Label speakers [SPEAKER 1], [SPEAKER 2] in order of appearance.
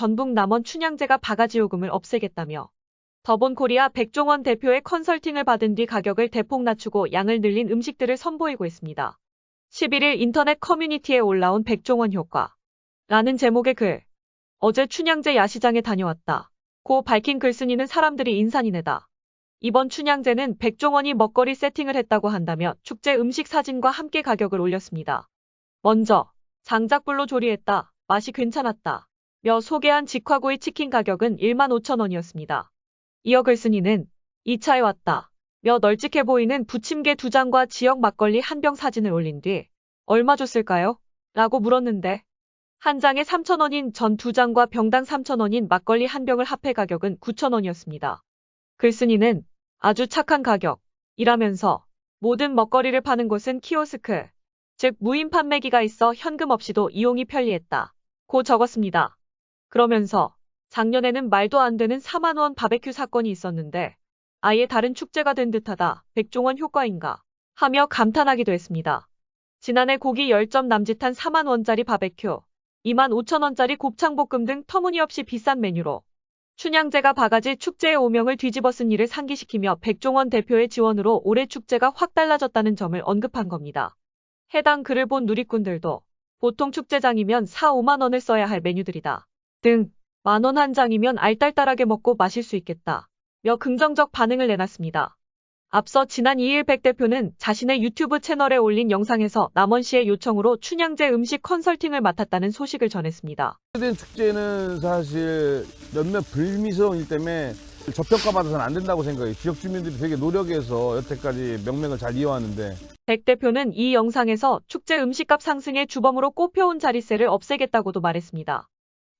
[SPEAKER 1] 전북 남원 춘향제가 바가지 요금을 없애겠다며 더본코리아 백종원 대표의 컨설팅을 받은 뒤 가격을 대폭 낮추고 양을 늘린 음식들을 선보이고 있습니다. 11일 인터넷 커뮤니티에 올라온 백종원 효과 라는 제목의 글. 어제 춘향제 야시장에 다녀왔다. 고 밝힌 글쓴이는 사람들이 인산이네다. 이번 춘향제는 백종원이 먹거리 세팅을 했다고 한다며 축제 음식 사진과 함께 가격을 올렸습니다. 먼저 장작불로 조리했다. 맛이 괜찮았다. 며 소개한 직화구이 치킨 가격은 1만 5천 원이었습니다. 이어 글쓴이는 2차에 왔다. 며 널찍해 보이는 부침개 두 장과 지역 막걸리 한 병 사진을 올린 뒤 얼마 줬을까요? 라고 물었는데 한 장에 3,000원인 전 두 장과 병당 3,000원인 막걸리 한 병을 합해 가격은 9,000원이었습니다. 글쓴이는 아주 착한 가격. 이라면서 모든 먹거리를 파는 곳은 키오스크, 즉 무인 판매기가 있어 현금 없이도 이용이 편리했다. 고 적었습니다. 그러면서 작년에는 말도 안 되는 4만원 바베큐 사건이 있었는데 아예 다른 축제가 된 듯하다. 백종원 효과인가? 하며 감탄하기도 했습니다. 지난해 고기 10점 남짓한 4만원짜리 바베큐, 2만 5천원짜리 곱창볶음 등 터무니없이 비싼 메뉴로 춘향제가 바가지 축제의 오명을 뒤집어 쓴 일을 상기시키며 백종원 대표의 지원으로 올해 축제가 확 달라졌다는 점을 언급한 겁니다. 해당 글을 본 누리꾼들도 보통 축제장이면 4, 5만 원을 써야 할 메뉴들이다. 등 만 원 한 장이면 알딸딸하게 먹고 마실 수 있겠다. 며 긍정적 반응을 내놨습니다. 앞서 지난 2일 백 대표는 자신의 유튜브 채널에 올린 영상에서 남원시의 요청으로 춘향제 음식 컨설팅을 맡았다는 소식을 전했습니다.
[SPEAKER 2] 된 축제는 사실 몇몇 불미스러운 일 때문에 저평가 받아서는 안 된다고 생각해요. 지역 주민들이 되게 노력해서 여태까지 명맥을 잘 이어왔는데
[SPEAKER 1] 백 대표는 이 영상에서 축제 음식값 상승의 주범으로 꼽혀온 자릿세를 없애겠다고도 말했습니다.